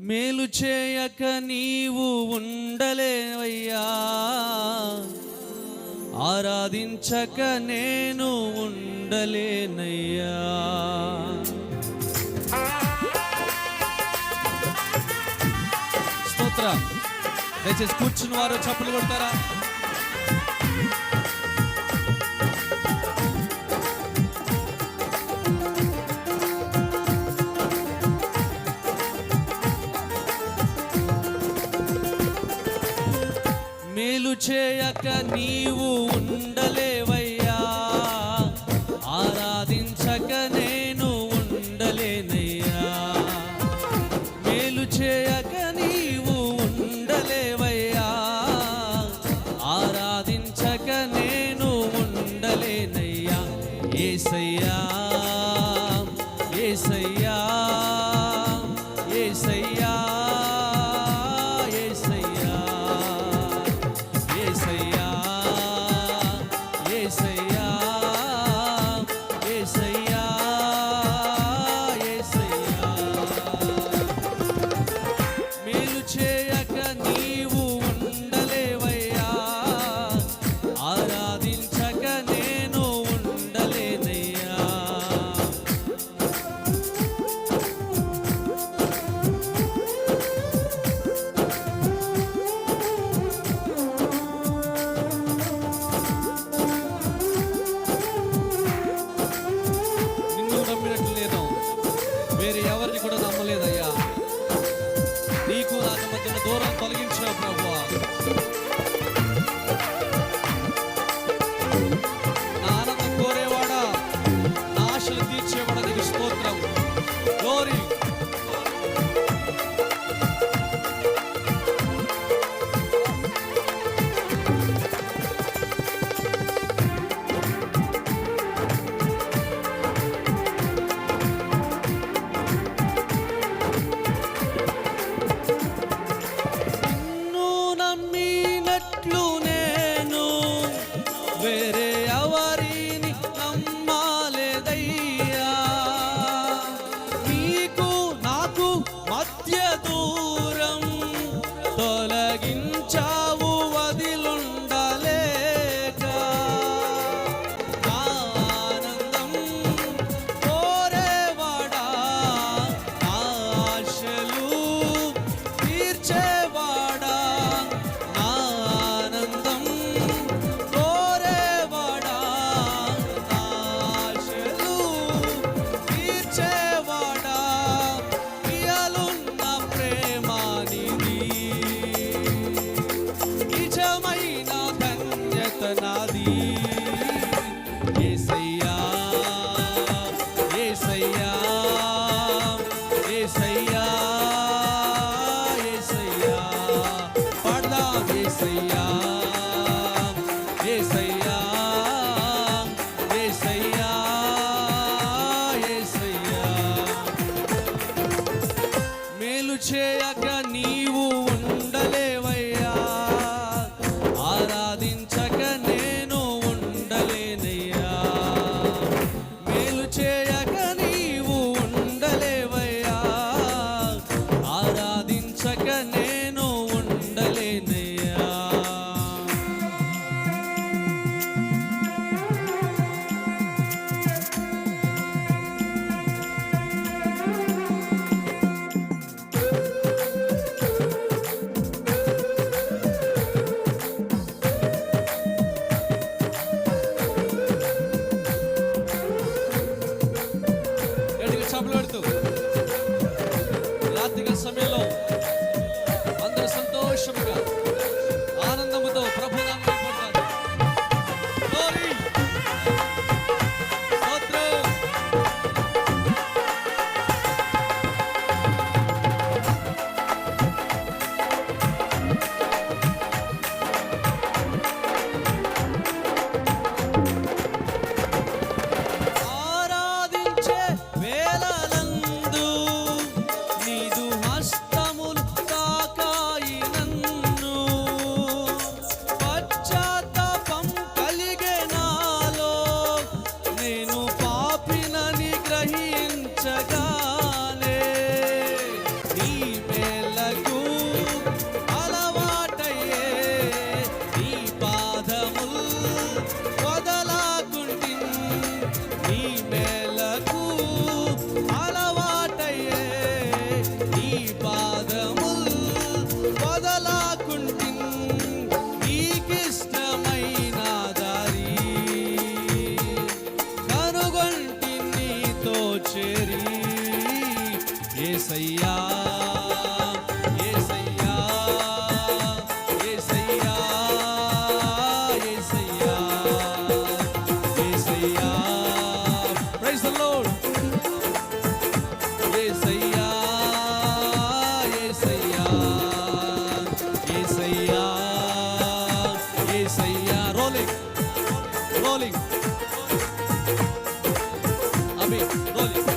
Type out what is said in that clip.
మేలు చేయక నీవు ఉండలేవయ్యా. ఆరాధించక నేను ఉండలేనయ్యా. స్తోత్ర. దయచేసి కూర్చుని వారు చప్పులు కొడతారా? నీవు ఉండలే వారి మధ్యన దూరం తొలగించిన ప్రభు నా ఆనందం కోరేవాడా? నా ఆశలు తీర్చేవాడా నీకు స్తోత్రం. గోరీ veré. ese rolling. Amén. Rolling.